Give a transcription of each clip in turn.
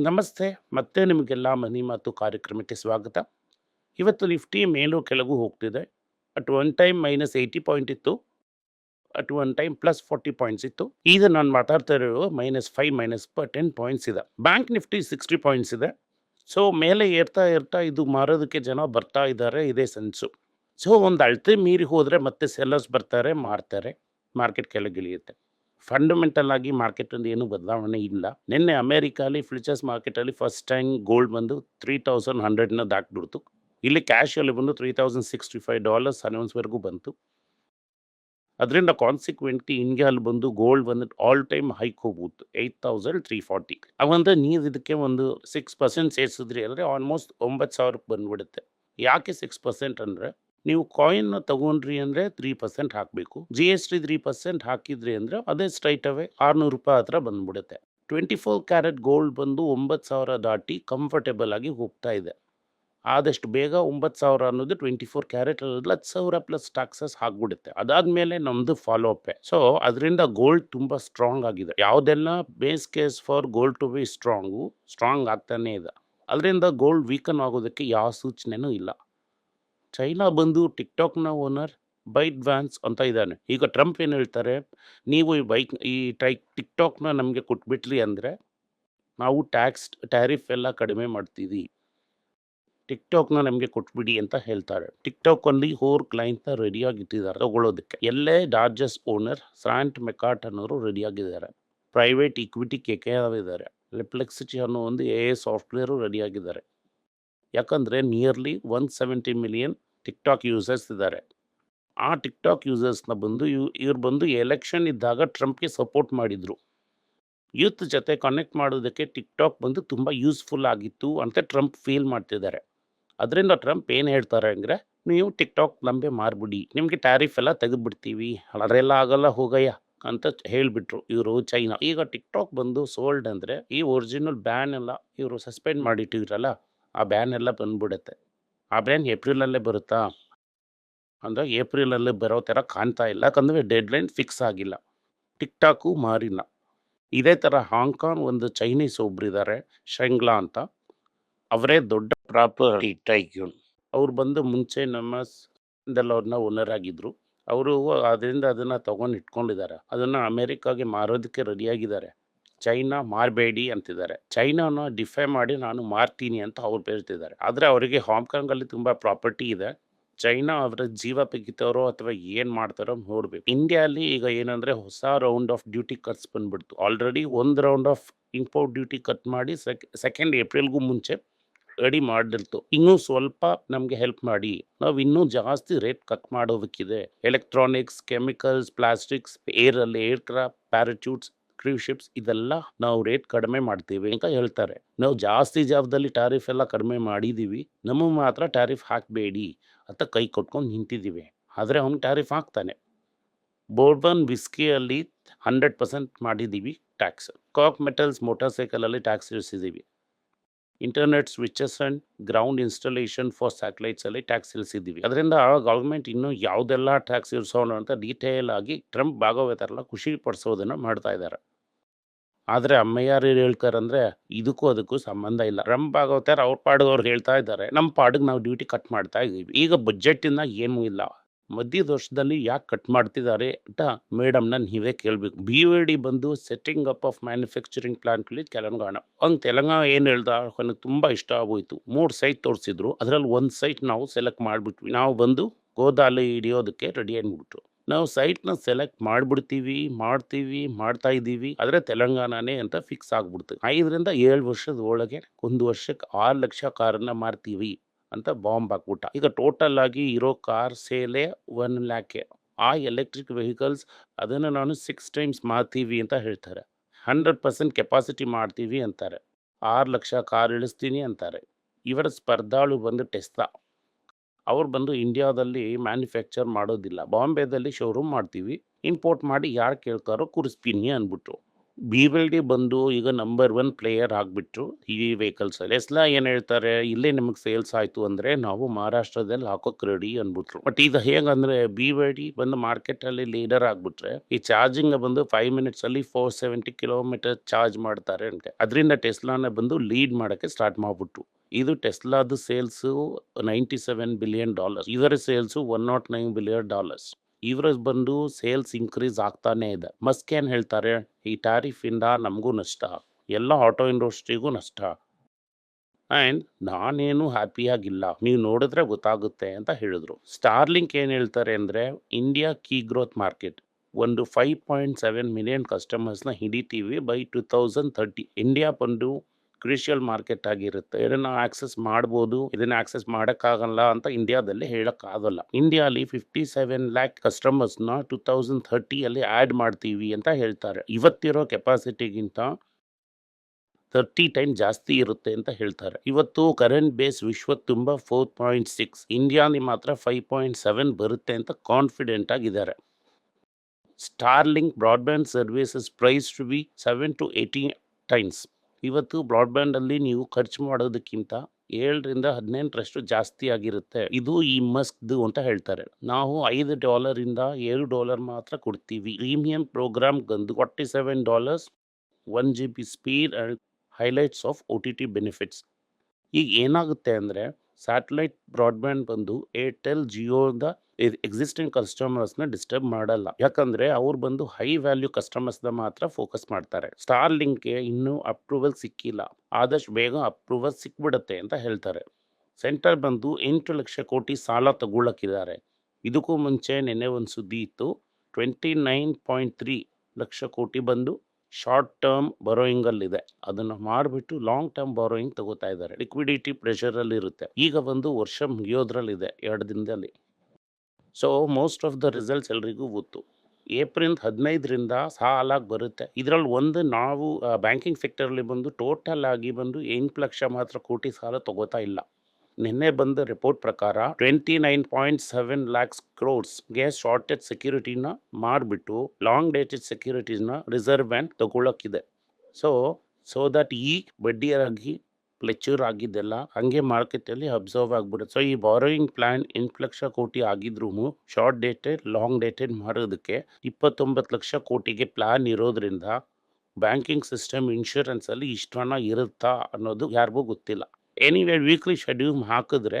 ನಮಸ್ತೆ, ಮತ್ತೆ ನಿಮಗೆಲ್ಲ ಮನಿ ಮಾತು ಕಾರ್ಯಕ್ರಮಕ್ಕೆ ಸ್ವಾಗತ. ಇವತ್ತು ನಿಫ್ಟಿ ಮೇಲೂ ಕೆಳಗೂ ಹೋಗ್ತಿದೆ. At one time minus eighty point ಇತ್ತು. At one time plus forty points ಇತ್ತು. ಈಗ ನಾನು ಮಾತಾಡ್ತಾ ಇರೋ minus five minus ten points ಇದೆ. ಬ್ಯಾಂಕ್ ನಿಫ್ಟಿ ಸಿಕ್ಸ್ಟಿ ಪಾಯಿಂಟ್ಸ್ ಇದೆ. ಸೊ, ಮೇಲೆ ಏರ್ತಾ ಏರ್ತಾ ಇದು ಮಾರೋದಕ್ಕೆ ಜನ ಬರ್ತಾ ಇದ್ದಾರೆ, ಇದೇ ಸೆನ್ಸು. ಸೊ, ಒಂದು ಅಳತೆ ಮೀರಿ ಹೋದರೆ ಮತ್ತೆ ಸೆಲ್ಲರ್ಸ್ ಬರ್ತಾರೆ, ಮಾರ್ತಾರೆ. ಮಾರ್ಕೆಟ್ ಕೆಳಗಿಳಿಯುತ್ತೆ. ಫಂಡಮೆಂಟಲ್ ಆಗಿ ಮಾರ್ಕೆಟ್ ಒಂದು ಏನು ಬದಲಾವಣೆ ಇಲ್ಲ. ನಿನ್ನೆ ಅಮೇರಿಕಾಲಿ ಫ್ಯೂಚರ್ಸ್ ಮಾರ್ಕೆಟಲ್ಲಿ ಫಸ್ಟ್ ಟೈಮ್ ಗೋಲ್ಡ್ ಬಂದು ತ್ರೀ ತೌಸಂಡ್ ಹಂಡ್ರೆಡ್ನ ದಾಟ್ಬಿಡ್ತು ಇಲ್ಲಿ ಕ್ಯಾಶಲ್ಲಿ ಬಂದು three thousand sixty five dollars ಅನೌನ್ಸ್ವರೆಗೂ ಬಂತು. ಅದರಿಂದ ಕಾನ್ಸಿಕ್ವೆಂಟ್ಲಿ ಇಂಡಿಯಾಲ್ಲಿ ಬಂದು ಗೋಲ್ಡ್ ಬಂದು ಆಲ್ ಟೈಮ್ ಹೈಕ್ ಹೋಗ್ಬೋದು ಏಯ್ಟ್ ತೌಸಂಡ್ ತ್ರೀ ಫಾರ್ಟಿ ಅವಂದ್ರೆ ನೀವು ಇದಕ್ಕೆ ಒಂದು ಸಿಕ್ಸ್ ಪರ್ಸೆಂಟ್ ಸೇರಿಸಿದ್ರಿ ಅಂದರೆ ಆಲ್ಮೋಸ್ಟ್ ಒಂಬತ್ತು ಸಾವಿರಕ್ಕೆ ಬಂದ್ಬಿಡುತ್ತೆ. ಯಾಕೆ ಸಿಕ್ಸ್ ಪರ್ಸೆಂಟ್ ಅಂದರೆ ನೀವು ಕಾಯಿನ್ ತಗೊಂಡ್ರಿ ಅಂದರೆ ತ್ರೀ ಪರ್ಸೆಂಟ್ ಹಾಕಬೇಕು. G S T three percent ಹಾಕಿದ್ರಿ ಅಂದರೆ ಅದೇ ಸ್ಟ್ರೈಟ್ ಅವೇ ಆರುನೂರು ರೂಪಾಯಿ ಹತ್ರ ಬಂದ್ಬಿಡುತ್ತೆ. ಟ್ವೆಂಟಿ ಫೋರ್ ಕ್ಯಾರೆಟ್ ಗೋಲ್ಡ್ ಬಂದು ಒಂಬತ್ತು ಸಾವಿರ ದಾಟಿ ಕಂಫರ್ಟೇಬಲ್ ಆಗಿ ಹೋಗ್ತಾ ಇದೆ. ಆದಷ್ಟು ಬೇಗ ಒಂಬತ್ತು ಸಾವಿರ ಅನ್ನೋದು ಟ್ವೆಂಟಿ ಫೋರ್ ಕ್ಯಾರೆಟ್ ಅಲ್ಲಿ ಹತ್ತು ಸಾವಿರ ಪ್ಲಸ್ ಟ್ಯಾಕ್ಸಸ್ ಹಾಕ್ಬಿಡುತ್ತೆ. ಅದಾದಮೇಲೆ ನಮ್ಮದು ಫಾಲೋ ಅಪ್ ಸೊ ಅದರಿಂದ ಗೋಲ್ಡ್ ತುಂಬ ಸ್ಟ್ರಾಂಗ್ ಆಗಿದೆ. ಯಾವುದೆಲ್ಲ base case for gold to be strong strong ಆಗ್ತಾನೇ ಇದೆ. ಅದರಿಂದ ಗೋಲ್ಡ್ ವೀಕನ್ ಆಗೋದಕ್ಕೆ ಯಾವ ಸೂಚನೆನೂ ಇಲ್ಲ. ಚೈನಾ ಬಂದು ಟಿಕ್ಟಾಕ್ನ ಓನರ್ ಬೈಟ್ ವ್ಯಾನ್ಸ್ ಅಂತ ಇದ್ದಾನೆ. ಈಗ ಟ್ರಂಪ್ ಏನು ಹೇಳ್ತಾರೆ? ನೀವು ಈ ಬೈಕ್, ಈ ಟೈ ಟಿಕ್ಟಾಕ್ನ ನಮಗೆ ಕೊಟ್ಬಿಟ್ರಿ ಅಂದರೆ ನಾವು ಟ್ಯಾಕ್ಸ್, ಟ್ಯಾರಿಫ್ ಎಲ್ಲ ಕಡಿಮೆ ಮಾಡ್ತೀವಿ. ಟಿಕ್ಟಾಕ್ನ ನಮಗೆ ಕೊಟ್ಬಿಡಿ ಅಂತ ಹೇಳ್ತಾರೆ. ಟಿಕ್ಟಾಕಲ್ಲಿ ಹೋರ್ ಕ್ಲೈಂಟ್ನ ರೆಡಿಯಾಗಿ ಇಟ್ಟಿದ್ದಾರೆ ತಗೊಳ್ಳೋದಕ್ಕೆ. ಎಲ್ಲೇ ಡಾರ್ಜಸ್ ಓನರ್ ಸ್ರಾಂಟ್ ಮೆಕಾಟ್ ಅನ್ನೋರು ರೆಡಿಯಾಗಿದ್ದಾರೆ. ಪ್ರೈವೇಟ್ ಇಕ್ವಿಟಿ ಕೆ ಕೆ ಇದ್ದಾರೆ. ಲೆಪ್ಲೆಕ್ಸಿಟಿ ಅನ್ನೋ ಒಂದು ಎ ಎ ಸಾಫ್ಟ್ವೇರು ರೆಡಿಯಾಗಿದ್ದಾರೆ. ಯಾಕಂದರೆ nearly one seventy million TikTok users ಇದ್ದಾರೆ. ಆ ಟಿಕ್ಟಾಕ್ ಯೂಸರ್ಸ್ನ ಬಂದು ಇವ್, ಇವ್ರು ಬಂದು ಎಲೆಕ್ಷನ್ ಇದ್ದಾಗ ಟ್ರಂಪ್ಗೆ ಸಪೋರ್ಟ್ ಮಾಡಿದರು. ಯೂತ್ ಜೊತೆ ಕನೆಕ್ಟ್ ಮಾಡೋದಕ್ಕೆ ಟಿಕ್ಟಾಕ್ ಬಂದು ತುಂಬ ಯೂಸ್ಫುಲ್ ಆಗಿತ್ತು ಅಂತ ಟ್ರಂಪ್ ಫೀಲ್ ಮಾಡ್ತಿದ್ದಾರೆ. ಅದರಿಂದ ಟ್ರಂಪ್ ಏನು ಹೇಳ್ತಾರೆ ಅಂದರೆ, ನೀವು ಟಿಕ್ಟಾಕ್ ನಂಬೆ ಮಾರ್ಬಿಡಿ, ನಿಮಗೆ ಟ್ಯಾರಿಫ್ ಎಲ್ಲ ತೆಗೆದುಬಿಡ್ತೀವಿ, ಅದರೆಲ್ಲ ಆಗಲ್ಲ ಹೋಗಯ್ಯ ಅಂತ ಹೇಳಿಬಿಟ್ರು ಇವರು ಚೈನಾ ಈಗ ಟಿಕ್ಟಾಕ್ ಬಂದು ಸೋಲ್ಡ್ ಅಂದರೆ ಈ ಒರಿಜಿನಲ್ ಬ್ಯಾನ್ ಎಲ್ಲ ಇವರು ಸಸ್ಪೆಂಡ್ ಮಾಡಿಟ್ಟಿರಲ್ಲ ಆ ಬ್ಯಾನ್ ಎಲ್ಲ ಬಂದ್ಬಿಡುತ್ತೆ. ಆ ಬ್ಯಾನ್ ಏಪ್ರಿಲಲ್ಲೇ ಬರುತ್ತಾ? ಅಂದರೆ ಏಪ್ರಿಲಲ್ಲೇ ಬರೋ ಥರ ಕಾಣ್ತಾ ಇಲ್ಲ. ಯಾಕಂದರೆ ಡೆಡ್ಲೈನ್ ಫಿಕ್ಸ್ ಆಗಿಲ್ಲ. ಟಿಕ್ ಟಾಕು ಮಾರಿಲ್ಲ. ಇದೇ ಥರ ಹಾಂಗ್ಕಾಂಗ್ ಒಂದು ಚೈನೀಸ್ ಒಬ್ಬರಿದ್ದಾರೆ ಶೆಂಗ್ಲಾ ಅಂತ. ಅವರೇ ದೊಡ್ಡ ಪ್ರಾಪರ್ಟಿ ಟೈಕ್ಯೂನ್ ಅವ್ರು ಬಂದು ಮುಂಚೆ ನಮ್ಮ ಅವ್ರನ್ನ ಓನರ್ ಆಗಿದ್ರು. ಅವರು ಅದರಿಂದ ಅದನ್ನು ತೊಗೊಂಡು ಇಟ್ಕೊಂಡಿದ್ದಾರೆ. ಅದನ್ನು ಅಮೇರಿಕಾಗೆ ಮಾರೋದಕ್ಕೆ ರೆಡಿಯಾಗಿದ್ದಾರೆ ಚೈನಾ ಮಾರಬೇಡಿ ಅಂತಿದ್ದಾರೆ. ಚೈನಾನ ಡಿಫೈ ಮಾಡಿ ನಾನು ಮಾರ್ತೀನಿ ಅಂತ ಅವ್ರು ಬೇರ್ತಿದ್ದಾರೆ. ಆದರೆ ಅವರಿಗೆ ಹಾಂಗ್ಕಾಂಗಲ್ಲಿ ತುಂಬ ಪ್ರಾಪರ್ಟಿ ಇದೆ. ಚೈನಾ ಅವರ ಜೀವ ತೆಗಿತಾರೋ ಅಥವಾ ಏನು ಮಾಡ್ತಾರೋ ನೋಡಬೇಕು. ಇಂಡಿಯಾಲಿ ಈಗ ಏನಂದರೆ ಹೊಸ ರೌಂಡ್ ಆಫ್ ಡ್ಯೂಟಿ ಕಟ್ಸ್ ಬಂದ್ಬಿಡ್ತು. ಆಲ್ರೆಡಿ ಒಂದು round of import duty cut ಮಾಡಿ ಸೆಕ್ ಸೆಕೆಂಡ್ ಏಪ್ರಿಲ್ಗೂ ಮುಂಚೆ ರೆಡಿ ಮಾಡಿರ್ತು. ಇನ್ನೂ ಸ್ವಲ್ಪ ನಮಗೆ ಹೆಲ್ಪ್ ಮಾಡಿ. ನಾವು ಇನ್ನೂ ಜಾಸ್ತಿ ರೇಟ್ ಕಟ್ ಮಾಡೋದಕ್ಕಿದೆ. ಎಲೆಕ್ಟ್ರಾನಿಕ್ಸ್ ಕೆಮಿಕಲ್ಸ್ ಪ್ಲಾಸ್ಟಿಕ್ಸ್ ಏರಲ್ಲಿ ಏರ್ಕ್ರಾಫ್ಟ್ ಪ್ಯಾರಾಚೂಟ್ಸ್ ಕ್ರೂಸ್ ಶಿಪ್ಸ್ ಇದೆಲ್ಲ ನಾವು ರೇಟ್ ಕಡಿಮೆ ಮಾಡ್ತೀವಿ ಅಂತ ಹೇಳ್ತಾರೆ. ನಾವು ಜಾಸ್ತಿ ಜಾಬದಲ್ಲಿ ಟ್ಯಾರಿಫ್ ಎಲ್ಲ ಕಡಿಮೆ ಮಾಡಿದ್ದೀವಿ ನಮಗೆ ಮಾತ್ರ ಟ್ಯಾರಿಫ್ ಹಾಕಬೇಡಿ ಅಂತ ಕೈ ಕೊಟ್ಕೊಂಡು ನಿಂತಿದ್ದೀವಿ ಆದರೆ ಅವ್ನು ಟ್ಯಾರಿಫ್ ಹಾಕ್ತಾನೆ. ಬೋರ್ಬನ್ ವಿಸ್ಕಿಯಲ್ಲಿ ಹಂಡ್ರೆಡ್ ಪರ್ಸೆಂಟ್ ಮಾಡಿದ್ದೀವಿ ಟ್ಯಾಕ್ಸ್ ಕಾಕ್ ಮೆಟಲ್ಸ್ ಮೋಟಾರ್ ಸೈಕಲಲ್ಲಿ tax ಇಳಿಸಿದ್ದೀವಿ internet switches and ground installation for ಸ್ಯಾಟಲೈಟ್ಸಲ್ಲಿ tax ಇಳಿಸಿದ್ದೀವಿ ಅದರಿಂದ ಗೌರ್ಮೆಂಟ್ ಇನ್ನೂ ಯಾವುದೆಲ್ಲ ಟ್ಯಾಕ್ಸ್ ಇಳಿಸೋಣ ಅಂತ ಡೀಟೇಲ್ ಆಗಿ ಟ್ರಂಪ್ ಭಾಗವತರೆಲ್ಲ ಖುಷಿ ಪಡಿಸೋದನ್ನು ಮಾಡ್ತಾ ಇದ್ದಾರೆ. ಆದರೆ ಅಮ್ಮಯ್ಯಾರು ಏನು ಹೇಳ್ತಾರಂದ್ರೆ, ಇದಕ್ಕೂ ಅದಕ್ಕೂ ಸಂಬಂಧ ಇಲ್ಲ. ರಂ ಭಾಗವತಾರ ಅವ್ರ ಪಾಡಿಗೆ ಅವ್ರು ಹೇಳ್ತಾ ಇದ್ದಾರೆ. ನಮ್ಮ ಪಾಡಿಗೆ ನಾವು ಡ್ಯೂಟಿ ಕಟ್ ಮಾಡ್ತಾ ಇದ್ದೀವಿ. ಈಗ ಬಜೆಟಿಂದ ಏನೂ ಇಲ್ಲ. ಮಧ್ಯದ ವರ್ಷದಲ್ಲಿ ಯಾಕೆ ಕಟ್ ಮಾಡ್ತಿದ್ದಾರೆ ಅಂತ ಮೇಡಮ್ನ ನೀವೇ ಕೇಳಬೇಕು. ಬಿ ವಿ ಡಿ ಬಂದು ಸೆಟ್ಟಿಂಗ್ ಅಪ್ ಆಫ್ ಮ್ಯಾನುಫ್ಯಾಕ್ಚರಿಂಗ್ ಪ್ಲಾಂಟ್ಲಿ ತೆಲಂಗಾಣ ಹಂಗೆ ತೆಲಂಗಾಣ ಏನು ಹೇಳ್ದ ನನಗೆ ತುಂಬ ಇಷ್ಟ ಆಗೋಯ್ತು. ಮೂರು ಸೈಟ್ ತೋರಿಸಿದ್ರು. ಅದರಲ್ಲಿ ಒಂದು ಸೈಟ್ ನಾವು ಸೆಲೆಕ್ಟ್ ಮಾಡಿಬಿಟ್ವಿ. ನಾವು ಬಂದು ಗೋದಾಲಿ ಹಿಡಿಯೋದಕ್ಕೆ ರೆಡಿ ಅಂದ್ಬಿಟ್ರು ನಾವು ಸೈಟ್ನ ಸೆಲೆಕ್ಟ್ ಮಾಡಿಬಿಡ್ತೀವಿ, ಮಾಡ್ತೀವಿ, ಮಾಡ್ತಾ ಇದ್ದೀವಿ. ಆದರೆ ತೆಲಂಗಾಣನೇ ಅಂತ ಫಿಕ್ಸ್ ಆಗ್ಬಿಡ್ತು. ಐದರಿಂದ ಏಳು ವರ್ಷದ ಒಳಗೆ ಒಂದು ವರ್ಷಕ್ಕೆ ಆರು ಲಕ್ಷ ಕಾರನ್ನ ಮಾರ್ತೀವಿ ಅಂತ ಬಾಂಬ್ ಹಾಕ್ಬಿಟ್ಟ. ಈಗ ಟೋಟಲ್ ಆಗಿ ಇರೋ ಕಾರ್ ಸೇಲೆ ಒನ್ ಲ್ಯಾಕೆ ಆ ಎಲೆಕ್ಟ್ರಿಕ್ ವೆಹಿಕಲ್ಸ್ ಅದನ್ನು ನಾನು ಸಿಕ್ಸ್ ಟೈಮ್ಸ್ ಮಾರ್ತೀವಿ ಅಂತ ಹೇಳ್ತಾರೆ. ಹಂಡ್ರೆಡ್ ಪರ್ಸೆಂಟ್ ಕೆಪಾಸಿಟಿ ಮಾಡ್ತೀವಿ ಅಂತಾರೆ. ಆರು ಲಕ್ಷ ಕಾರ್ ಇಳಿಸ್ತೀನಿ ಅಂತಾರೆ. ಇವರ ಸ್ಪರ್ಧಾಳು ಬಂದು ಟೆಸ್ಲಾ ಅವ್ರು ಬಂದು ಇಂಡಿಯಾದಲ್ಲಿ ಮ್ಯಾನುಫ್ಯಾಕ್ಚರ್ ಮಾಡೋದಿಲ್ಲ. ಬಾಂಬೆದಲ್ಲಿ ಶೋರೂಮ್ ಮಾಡ್ತೀವಿ. ಇಂಪೋರ್ಟ್ ಮಾಡಿ ಯಾರು ಕೇಳ್ತಾರೋ ಕುರಿಸ್ತೀನಿ ಅಂದ್ಬಿಟ್ರು. ಬಿ ಎಲ್ ಡಿ ಬಂದು ಈಗ ನಂಬರ್ ಒನ್ ಪ್ಲೇಯರ್ ಆಗಿಬಿಟ್ರು. ಈ ವಿ ವೆಹಿಕಲ್ಸ್ ಟೆಸ್ಲಾ ಏನು ಹೇಳ್ತಾರೆ? ಇಲ್ಲೇ ನಿಮಗೆ ಸೇಲ್ಸ್ ಆಯಿತು ಅಂದರೆ ನಾವು ಮಹಾರಾಷ್ಟ್ರದಲ್ಲಿ ಹಾಕೋಕ್ಕೆ ರೆಡಿ ಅಂದ್ಬಿಟ್ರು. ಬಟ್ ಇದು ಹೇಗಂದರೆ ಬಿ ವೈ ಡಿ ಬಂದು ಮಾರ್ಕೆಟಲ್ಲಿ ಲೀಡರ್ ಆಗಿಬಿಟ್ರೆ, ಈ ಚಾರ್ಜಿಂಗ್ ಬಂದು ಫೈವ್ ಮಿನಿಟ್ಸಲ್ಲಿ ಫೋರ್ ಸೆವೆಂಟಿ ಕಿಲೋಮೀಟರ್ ಚಾರ್ಜ್ ಮಾಡ್ತಾರೆ ಅಂತೆ. ಅದರಿಂದ ಟೆಸ್ಲಾನ ಬಂದು ಲೀಡ್ ಮಾಡೋಕ್ಕೆ ಸ್ಟಾರ್ಟ್ ಮಾಡ್ಬಿಟ್ರು. ಇದು ಟೆಸ್ಲಾದ sales ninety seven billion dollars. ಇದರ sales one naught nine billion dollars. ಇವರ ಬಂದು ಸೇಲ್ಸ್ ಇನ್ಕ್ರೀಸ್ ಆಗ್ತಾನೆ ಇದೆ. ಮಸ್ಕ್ ಏನ್ ಹೇಳ್ತಾರೆ? ಈ ಟ್ಯಾರಿಫ್ ಇಂದ ನಮಗೂ ನಷ್ಟ. ಎಲ್ಲ ಆಟೋ ಇಂಡಸ್ಟ್ರಿಗೂ ನಷ್ಟ. ಆ್ಯಂಡ್ ನಾನೇನು ಹ್ಯಾಪಿಯಾಗಿಲ್ಲ. ನೀವು ನೋಡಿದ್ರೆ ಗೊತ್ತಾಗುತ್ತೆ ಅಂತ ಹೇಳಿದ್ರು. ಸ್ಟಾರ್ಲಿಂಕ್ ಏನು ಹೇಳ್ತಾರೆ ಅಂದರೆ, ಇಂಡಿಯಾ ಕೀ ಗ್ರೋತ್ ಮಾರ್ಕೆಟ್. ಒಂದು ಫೈವ್ ಪಾಯಿಂಟ್ ಸೆವೆನ್ ಮಿಲಿಯನ್ ಕಸ್ಟಮರ್ಸ್ನ ಹಿಡಿತೀವಿ by two thousand thirty India ಬಂದು ಕ್ರಿಷಿಯಲ್ ಮಾರ್ಕೆಟ್ ಆಗಿರುತ್ತೆ. ಇದನ್ನ ಆಕ್ಸೆಸ್ ಮಾಡ್ಬೋದು, ಇದನ್ನ ಆಕ್ಸೆಸ್ ಮಾಡೋಕ್ಕಾಗಲ್ಲ ಅಂತ ಇಂಡಿಯಾದಲ್ಲಿ ಹೇಳೋಕ್ಕಾಗಲ್ಲ. ಇಂಡಿಯಾಲಿ ಫಿಫ್ಟಿ ಸೆವೆನ್ ಲ್ಯಾಕ್ ಕಸ್ಟಮರ್ಸ್ನ ಟೂ ತೌಸಂಡ್ ಥರ್ಟಿಯಲ್ಲಿ ಆ್ಯಡ್ ಮಾಡ್ತೀವಿ ಅಂತ ಹೇಳ್ತಾರೆ. ಇವತ್ತಿರೋ ಕೆಪಾಸಿಟಿಗಿಂತ ತರ್ಟಿ ಟೈಮ್ ಜಾಸ್ತಿ ಇರುತ್ತೆ ಅಂತ ಹೇಳ್ತಾರೆ. ಇವತ್ತು ಕರೆಂಟ್ ಬೇಸ್ ವಿಶ್ವ ತುಂಬ ಫೋರ್ ಪಾಯಿಂಟ್ ಸಿಕ್ಸ್ ಇಂಡಿಯಾನಿ ಮಾತ್ರ ಫೈವ್ ಪಾಯಿಂಟ್ ಸೆವೆನ್ ಬರುತ್ತೆ ಅಂತ ಕಾನ್ಫಿಡೆಂಟ್ ಆಗಿದ್ದಾರೆ. Starlink broadband services price to be seven to eighty times ಇವತ್ತು ಬ್ರಾಡ್ಬ್ಯಾಂಡಲ್ಲಿ ನೀವು ಖರ್ಚು ಮಾಡೋದಕ್ಕಿಂತ ಏಳರಿಂದ ಹದಿನೆಂಟರಷ್ಟು ಜಾಸ್ತಿ ಆಗಿರುತ್ತೆ. ಇದು ಈ ಮಸ್ಕ್ದು ಅಂತ ಹೇಳ್ತಾರೆ. ನಾವು ಐದು ಡಾಲರಿಂದ ಏಳು ಡಾಲರ್ ಮಾತ್ರ ಕೊಡ್ತೀವಿ. ಪ್ರೀಮಿಯಂ ಪ್ರೋಗ್ರಾಮ್ ಬಂದು forty seven dollars, one G B speed and highlights of O T T benefits. ಈಗ ಏನಾಗುತ್ತೆ ಅಂದರೆ, ಸ್ಯಾಟಲೈಟ್ ಬ್ರಾಡ್ಬ್ಯಾಂಡ್ ಬಂದು ಏರ್ಟೆಲ್ ಜಿಯೋದ ಎಕ್ಸಿಸ್ಟಿಂಗ್ ಕಸ್ಟಮರ್ಸ್ನ ಡಿಸ್ಟರ್ಬ್ ಮಾಡಲ್ಲ. ಯಾಕಂದ್ರೆ ಅವ್ರು ಬಂದು ಹೈ ವ್ಯಾಲ್ಯೂ ಕಸ್ಟಮರ್ಸ್ನ ಮಾತ್ರ ಫೋಕಸ್ ಮಾಡ್ತಾರೆ. ಸ್ಟಾರ್ ಲಿಂಕ್ಗೆ ಇನ್ನೂ ಅಪ್ರೂವಲ್ ಸಿಕ್ಕಿಲ್ಲ. ಆದಷ್ಟು ಬೇಗ ಅಪ್ರೂವಲ್ ಸಿಕ್ಬಿಡತ್ತೆ ಅಂತ ಹೇಳ್ತಾರೆ. ಸೆಂಟರ್ ಬಂದು ಎಂಟು ಲಕ್ಷ ಕೋಟಿ ಸಾಲ ತಗೊಳ್ಳಕ್ಕಿದ್ದಾರೆ ಇದಕ್ಕೂ ಮುಂಚೆ ನೆನ್ನೆ ಒಂದು ಸುದ್ದಿ ಇತ್ತು. Twenty nine point three lakh ಕೋಟಿ ಬಂದು ಶಾರ್ಟ್ ಟರ್ಮ್ ಬರೋಯಿಂಗಲ್ಲಿದೆ ಅದನ್ನು ಮಾಡಿಬಿಟ್ಟು ಲಾಂಗ್ ಟರ್ಮ್ ಬರೋಯಿಂಗ್ ತಗೋತಾ ಇದ್ದಾರೆ. ಲಿಕ್ವಿಡಿಟಿ ಪ್ರೆಷರಲ್ಲಿ ಇರುತ್ತೆ ಈಗ ಬಂದು ವರ್ಷ ಮುಗಿಯೋದ್ರಲ್ಲಿದೆ. ಎರಡು ದಿನದಲ್ಲಿ. So most of the results ಎಲ್ರಿಗೂ ಗೊತ್ತು. ಏಪ್ರಿಲ್ ಹದಿನೈದರಿಂದ ಸಾಲಾಗಿ ಬರುತ್ತೆ. ಇದರಲ್ಲಿ ಒಂದು ನಾವು ಬ್ಯಾಂಕಿಂಗ್ ಸೆಕ್ಟರಲ್ಲಿ ಬಂದು ಟೋಟಲ್ ಆಗಿ ಬಂದು ಎಂಟು ಲಕ್ಷ ಮಾತ್ರ ಕೋಟಿ ಸಾಲ ತಗೋತಾ ಇಲ್ಲ. ನಿನ್ನೆ ಬಂದ ರಿಪೋರ್ಟ್ ಪ್ರಕಾರ twenty nine point seven lakhs ಕ್ರೋಡ್ಸ್ಗೆ shortage ಸೆಕ್ಯೂರಿಟಿನ ಮಾಡಿಬಿಟ್ಟು ಲಾಂಗ್ ಡೇಟೆಡ್ ಸೆಕ್ಯೂರಿಟೀಸ್ನ ರಿಸರ್ವ್ ಬ್ಯಾಂಕ್ ತಗೊಳಕ್ಕಿದೆ ಸೊ ಸೊ ದಟ್ ಈ ಬಡ್ಡಿಯಾಗಿ ಫ್ಲೆಚೂರ್ ಆಗಿದ್ದೆಲ್ಲ, ಹಂಗೆ ಮಾರ್ಕೆಟಲ್ಲಿ ಅಬ್ಸರ್ವ್ ಆಗಿಬಿಡುತ್ತೆ. ಸೊ ಈ ಬಾರೋಯಿಂಗ್ ಪ್ಲ್ಯಾನ್ ಎಂಟು ಲಕ್ಷ ಕೋಟಿ ಆಗಿದ್ರೂ ಶಾರ್ಟ್ ಡೇಟೆಡ್ ಲಾಂಗ್ ಡೇಟೆಡ್ ಮಾಡೋದಕ್ಕೆ ಇಪ್ಪತ್ತೊಂಬತ್ತು ಲಕ್ಷ ಕೋಟಿಗೆ ಪ್ಲ್ಯಾನ್ ಇರೋದ್ರಿಂದ ಬ್ಯಾಂಕಿಂಗ್ ಸಿಸ್ಟಮ್ ಇನ್ಶೂರೆನ್ಸಲ್ಲಿ ಇಷ್ಟು ಹಣ ಇರುತ್ತಾ ಅನ್ನೋದು ಯಾರಿಗೂ ಗೊತ್ತಿಲ್ಲ. ಎನಿವೇ ವೀಕ್ಲಿ ಶೆಡ್ಯೂಲ್ ಹಾಕಿದ್ರೆ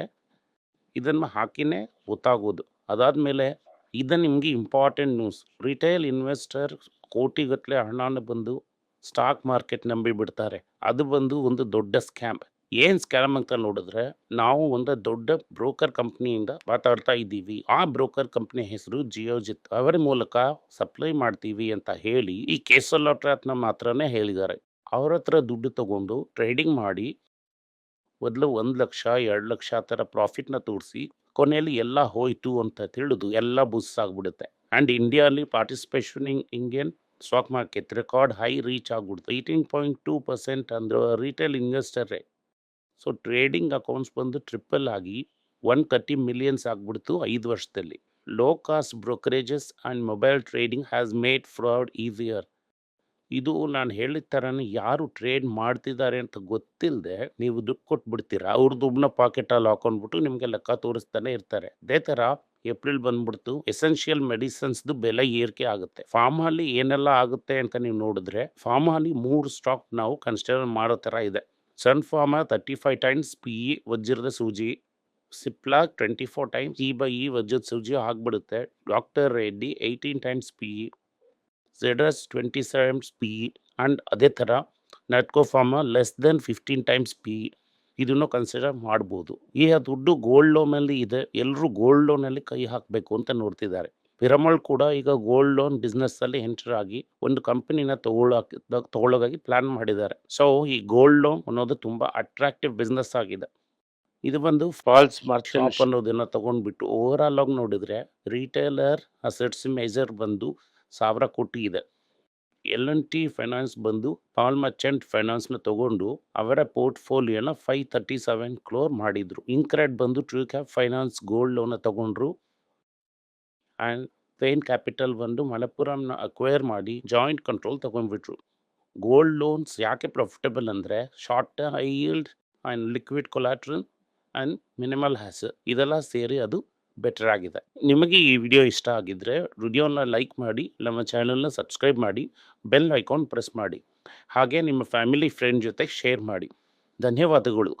ಇದನ್ನು ಹಾಕಿನೇ ಗೊತ್ತಾಗೋದು. ಅದಾದಮೇಲೆ ಇದು ನಿಮಗೆ ಇಂಪಾರ್ಟೆಂಟ್ ನ್ಯೂಸ್ ರಿಟೇಲ್ ಇನ್ವೆಸ್ಟರ್ ಕೋಟಿಗಟ್ಟಲೆ ಹಣನ ಬಂದು ಸ್ಟಾಕ್ ಮಾರ್ಕೆಟ್ ನಂಬಿ ಬಿಡ್ತಾರೆ. ಅದು ಬಂದು ಒಂದು ದೊಡ್ಡ ಸ್ಕ್ಯಾಮ್. ಏನು ಸ್ಕ್ಯಾಮ್ ಅಂತ ನೋಡಿದ್ರೆ, ನಾವು ಒಂದು ದೊಡ್ಡ ಬ್ರೋಕರ್ ಕಂಪ್ನಿಯಿಂದ ಮಾತಾಡ್ತಾ ಇದ್ದೀವಿ. ಆ ಬ್ರೋಕರ್ ಕಂಪ್ನಿ ಹೆಸರು ಜಿಯೋಜಿತ್. ಅವರ ಮೂಲಕ ಸಪ್ಲೈ ಮಾಡ್ತೀವಿ ಅಂತ ಹೇಳಿ, ಈ ಕೇಸಲ್ ಹತ್ರ ಮಾತ್ರನೇ ಹೇಳಿದ್ದಾರೆ. ಅವ್ರ ಹತ್ರ ದುಡ್ಡು ತಗೊಂಡು ಟ್ರೇಡಿಂಗ್ ಮಾಡಿ, ಮೊದಲು ಒಂದು ಲಕ್ಷ, ಎರಡು ಲಕ್ಷ ಆ ಥರ ಪ್ರಾಫಿಟ್ನ ತೋರಿಸಿ, ಕೊನೆಯಲ್ಲಿ ಎಲ್ಲ ಹೋಯ್ತು ಅಂತ ತಿಳಿದು ಎಲ್ಲ ಬುಸ್ ಆಗಿಬಿಡುತ್ತೆ. And ಇಂಡಿಯಾಲಿ participation in Indian stock market record high reach ಆಗ್ಬಿಡ್ತು. ಏಯ್ಟೀನ್ ಪಾಯಿಂಟ್ ಟೂ ಪರ್ಸೆಂಟ್ ಅಂದರೆ ರಿಟೇಲ್ ಇನ್ವೆಸ್ಟರೇ ಸೊ ಟ್ರೇಡಿಂಗ್ ಅಕೌಂಟ್ಸ್ ಬಂದು ಟ್ರಿಪಲ್ ಆಗಿ ಒನ್ ತರ್ಟಿ ಮಿಲಿಯನ್ಸ್ ಆಗಿಬಿಡ್ತು ಐದು ವರ್ಷದಲ್ಲಿ. Low cost brokerages and mobile trading has made fraud easier ಇದು ನಾನು ಹೇಳಿದ ಥರನೇ ಯಾರು ಟ್ರೇಡ್ ಮಾಡ್ತಿದ್ದಾರೆ ಅಂತ ಗೊತ್ತಿಲ್ಲದೆ ನೀವು ದುಡ್ಡು ಕೊಟ್ಬಿಡ್ತೀರಾ? ಅವ್ರ ದುಡ್ಡನ್ನ ಪಾಕೆಟಲ್ಲಿ ಹಾಕೊಂಡ್ಬಿಟ್ಟು ನಿಮಗೆ ಲೆಕ್ಕ ತೋರಿಸ್ತಾನೆ ಇರ್ತಾರೆ. ಅದೇ ಥರ ಏಪ್ರಿಲ್ ಬಂದ್ಬಿಡ್ತು. ಎಸೆನ್ಷಿಯಲ್ ಮೆಡಿಸನ್ಸ್ದು ಬೆಲೆ ಏರಿಕೆ ಆಗುತ್ತೆ. ಫಾರ್ಮ್ ಅಲ್ಲಿ ಏನೆಲ್ಲ ಆಗುತ್ತೆ ಅಂತ ನೀವು ನೋಡಿದ್ರೆ ಫಾರ್ಮ್ ಅಲ್ಲಿ ಮೂರು ಸ್ಟಾಕ್ ನಾವು ಕನ್ಸಿಡರ್ ಮಾಡೋ ಥರ ಇದೆ. Sun Pharma thirty five times P E ವಜ್ರದ ಸೂಜಿ Cipla twenty four times E by E ವಜ್ರದ ಸೂಜಿ ಆಗ್ಬಿಡುತ್ತೆ. Doctor Reddy eighteen times P E Zydus twenty sevens P E and ಅದೇ ಥರ Natco Pharma less than fifteen times P E ಇದನ್ನು consider ಮಾಡ್ಬೋದು. ಈ ದುಡ್ಡು ಗೋಲ್ಡ್ ಲೋನಲ್ಲಿ ಇದೆ. ಎಲ್ಲರೂ ಗೋಲ್ಡ್ ಲೋನಲ್ಲಿ ಕೈ ಹಾಕಬೇಕು ಅಂತ ನೋಡ್ತಿದ್ದಾರೆ. ಪಿರಮಲ್ ಕೂಡ ಈಗ ಗೋಲ್ಡ್ ಲೋನ್ ಬಿಸ್ನೆಸ್ಸಲ್ಲಿ ಎಂಟರ್ ಆಗಿ ಒಂದು ಕಂಪನಿನ ತಗೊಳ್ಳೋಕೆ ತಗೊಳ್ಳೋಗಾಗಿ ಪ್ಲ್ಯಾನ್ ಮಾಡಿದ್ದಾರೆ. ಸೊ ಈ ಗೋಲ್ಡ್ ಲೋನ್ ಅನ್ನೋದು ತುಂಬ ಅಟ್ರಾಕ್ಟಿವ್ ಬಿಸ್ನೆಸ್ ಆಗಿದೆ. ಇದು ಬಂದು ಫಾಲ್ಸ್ ಮಾರ್ಕೆಟ್ ಅನ್ನೋದನ್ನ ತಗೊಂಡ್ಬಿಟ್ಟು ಓವರ್ ಆಲ್ ಆಗಿ ನೋಡಿದ್ರೆ ರಿಟೇಲರ್ ಅಸೆಟ್ಸ್ ಮೇಜರ್ ಬಂದು ಸಾವಿರ ಕೋಟಿ ಇದೆ. ಎಲ್ ಎನ್ ಟಿ ಫೈನಾನ್ಸ್ ಬಂದು ಪಾಲ್ ಮರ್ಚೆಂಟ್ ಫೈನಾನ್ಸ್ನ ತಗೊಂಡು ಅವರ ಪೋರ್ಟ್ಫೋಲಿಯೋನ ಫೈವ್ ತರ್ಟಿ ಸೆವೆನ್ ಕ್ಲೋರ್ ಮಾಡಿದ್ರು. ಇನ್ಕ್ರೆಡ್ ಬಂದು TruCap finance gold loan ತಗೊಂಡ್ರು. ಆ್ಯಂಡ್ ಪೇನ್ ಕ್ಯಾಪಿಟಲ್ ಬಂದು ಮಲಪುರಂನ ಅಕ್ವೈರ್ ಮಾಡಿ ಜಾಯಿಂಟ್ ಕಂಟ್ರೋಲ್ ತಗೊಂಡ್ಬಿಟ್ರು. ಗೋಲ್ಡ್ ಲೋನ್ಸ್ ಯಾಕೆ ಪ್ರಾಫಿಟಬಲ್ ಅಂದರೆ short high yield and liquid collateral and minimal has ಇದೆಲ್ಲ ಸೇರಿ ಅದು ಬೆಟರ್ ಆಗಿದೆ. ನಿಮಗೆ ಈ ವಿಡಿಯೋ ಇಷ್ಟ ಆಗಿದ್ದರೆ ವಿಡಿಯೋನ ಲೈಕ್ ಮಾಡಿ, ನಮ್ಮ ಚಾನಲ್ನ ಸಬ್ಸ್ಕ್ರೈಬ್ ಮಾಡಿ ಬೆಲ್ ಐಕಾನ್ ಪ್ರೆಸ್ ಮಾಡಿ. ಹಾಗೆ ನಿಮ್ಮ ಫ್ಯಾಮಿಲಿ ಫ್ರೆಂಡ್ ಜೊತೆ ಶೇರ್ ಮಾಡಿ. ಧನ್ಯವಾದಗಳು.